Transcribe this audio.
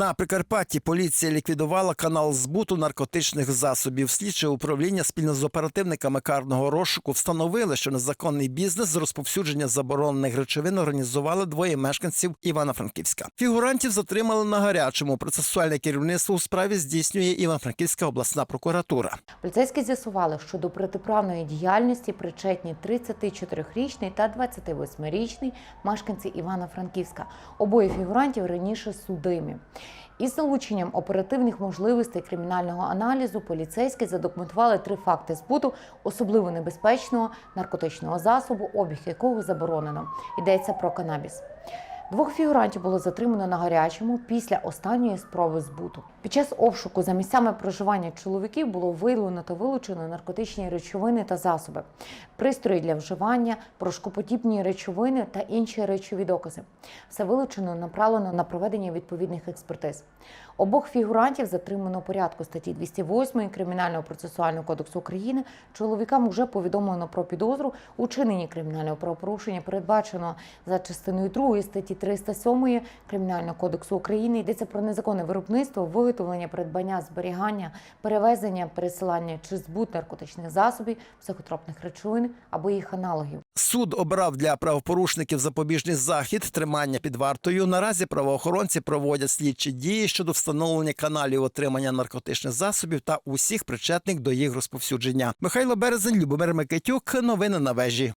На Прикарпатті поліція ліквідувала канал збуту наркотичних засобів. Слідче управління спільно з оперативниками карного розшуку встановили, що незаконний бізнес з розповсюдження заборонених речовин організували двоє мешканців Івано-Франківська. Фігурантів затримали на гарячому. Процесуальне керівництво у справі здійснює Івано-Франківська обласна прокуратура. Поліцейські з'ясували, що до протиправної діяльності причетні 34-річний та 28-річний мешканці Івано-Франківська. Обоє фігурантів раніше судимі. Із залученням оперативних можливостей кримінального аналізу поліцейські задокументували три факти збуту особливо небезпечного наркотичного засобу, обіг якого заборонено. Йдеться про канабіс. Двох фігурантів було затримано на гарячому після останньої спроби збуту. Під час обшуку за місцями проживання чоловіків було виявлено та вилучено наркотичні речовини та засоби, пристрої для вживання, порошкоподібні речовини та інші речові докази. Все вилучено направлено на проведення відповідних експертиз. Обох фігурантів затримано порядку статті 208 Кримінального процесуального кодексу України. Чоловікам вже повідомлено про підозру у чиненні кримінального правопорушення, передбачено за частиною 2 статті 307 Кримінального кодексу України. Йдеться про незаконне виробництво, виготовлення, придбання, зберігання, перевезення, пересилання чи збут наркотичних засобів, психотропних речовин або їх аналогів. Суд обрав для правопорушників запобіжний захід тримання під вартою. Наразі правоохоронці проводять слідчі дії щодо встановлення каналів отримання наркотичних засобів та усіх причетних до їх розповсюдження. Михайло Березень, Любомир Микитюк. Новини на вежі.